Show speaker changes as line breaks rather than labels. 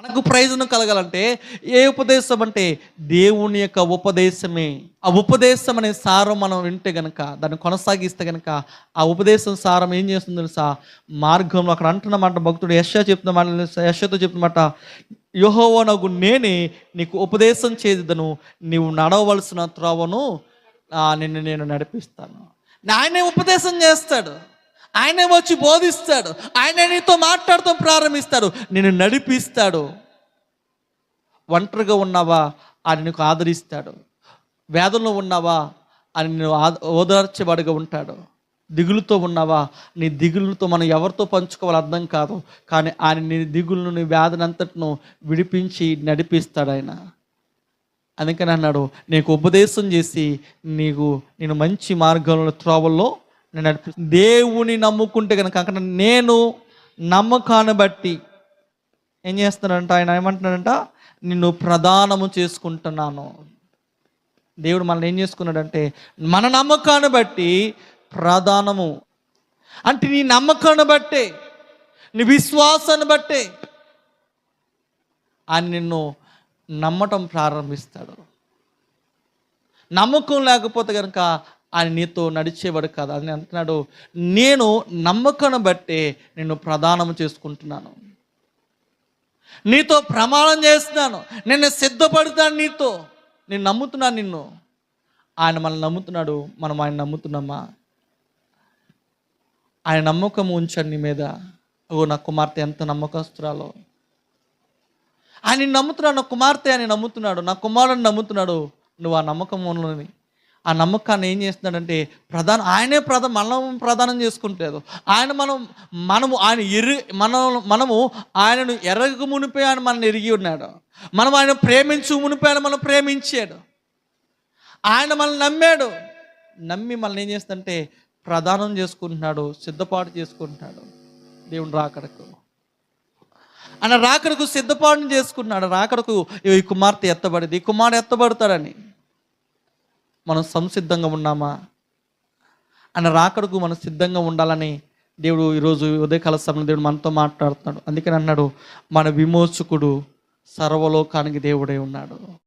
మనకు ప్రయోజనం కలగాలంటే ఏ ఉపదేశం అంటే దేవుని యొక్క ఉపదేశమే. ఆ ఉపదేశం అనే సారం మనం వింటే గనక దాన్ని కొనసాగిస్తే గనక ఆ ఉపదేశం సారం ఏం చేస్తుంది తెలుసా? మార్గంలో అక్కడ అంటున్నమాట భక్తుడు యశ చెప్తున్న మాట యశతో చెప్తున్నమాట యహోవనగు నేనే నీకు ఉపదేశం చేదను నీవు నడవలసిన త్రోవను నిన్ను నేను నడిపిస్తాను. ఆయనే ఉపదేశం చేస్తాడు. ఆయనే వచ్చి బోధిస్తాడు. ఆయనే నీతో మాట్లాడుతూ ప్రారంభిస్తాడు. నిన్ను నడిపిస్తాడు. ఒంటరిగా ఉన్నావా ఆయన నీకు ఆదరిస్తాడు. వేదంలో ఉన్నావా అని నేను ఓదార్చేవాడుగా ఓదార్చేవాడిగా ఉంటాడు. దిగులుతో ఉన్నావా? నీ దిగులుతో మనం ఎవరితో పంచుకోవాలి అర్థం కాదు. కానీ ఆయన నీ దిగులను నీ వ్యాధిని విడిపించి నడిపిస్తాడు ఆయన. అందుకని అన్నాడు నీకు ఉపదేశం చేసి నీకు నేను మంచి మార్గంలో త్రోవల్లో నేను దేవుని నమ్ముకుంటే కనుక అక్కడ నేను నమ్మకాన్ని బట్టి ఏం చేస్తున్నాడంట? ఆయన ఏమంటున్నాడంట? నిన్ను ప్రధానము చేసుకుంటున్నాను. దేవుడు మనల్ని ఏం చేసుకున్నాడంటే మన నమ్మకాన్ని బట్టి ప్రధానము అంటే నీ నమ్మకాన్ని బట్టే నీ విశ్వాసాన్ని బట్టే ఆయన నిన్ను నమ్మటం ప్రారంభిస్తాడు. నమ్మకం లేకపోతే కనుక ఆయన నీతో నడిచేవాడు కాదు. అని అంటున్నాడు నేను నమ్మకాన్ని బట్టే నిన్ను ప్రదానం చేసుకుంటున్నాను. నీతో ప్రమాణం చేస్తున్నాను. నిన్ను సిద్ధపడతాను నీతో. నేను నమ్ముతున్నాను నిన్ను. ఆయన మనల్ని నమ్ముతున్నాడు. మనం ఆయన నమ్ముతున్నామా? ఆయన నమ్మకం ఉంచండి నీ మీద. ఓ నా కుమార్తె ఎంత నమ్మకస్తురాలో. ఆయన నమ్ముతున్నాడు. నా కుమార్తె అని నమ్ముతున్నాడు. నా కుమారుని నమ్ముతున్నాడు. నువ్వు ఆ నమ్మకంలోని ఆ నమ్మకాన్ని ఏం చేస్తున్నాడంటే ప్రధాన ఆయనే ప్రధాన మనం ప్రధానం చేసుకుంటలేదు. ఆయన మనం మనము ఆయన ఎరు మనం మనము ఆయనను ఎరగక మునిపే ఆయన మనల్ని ఎరిగి ఉన్నాడు. మనం ఆయన ప్రేమించు మునిపే ఆయన మనం ప్రేమించాడు. ఆయన మనల్ని నమ్మాడు. నమ్మి మనల్ని ఏం చేస్తుందంటే ప్రదానం చేసుకుంటున్నాడు సిద్ధపాటు చేసుకుంటున్నాడు. దేవుని రాకడకు. ఆయన రాకడకు సిద్ధపాటు చేసుకున్నాడు రాకడకు ఈ కుమార్తె ఎత్తబడింది. ఈ కుమారుడు ఎత్తబడతాడని. మనం సంసిద్ధంగా ఉన్నామా? ఆయన రాకడకు మనం సిద్ధంగా ఉండాలని దేవుడు ఈరోజు ఉదయకాల సమయంలో దేవుడు మనతో మాట్లాడుతున్నాడు. అందుకని అన్నాడు మన విమోచకుడు సర్వలోకానికి దేవుడే ఉన్నాడు.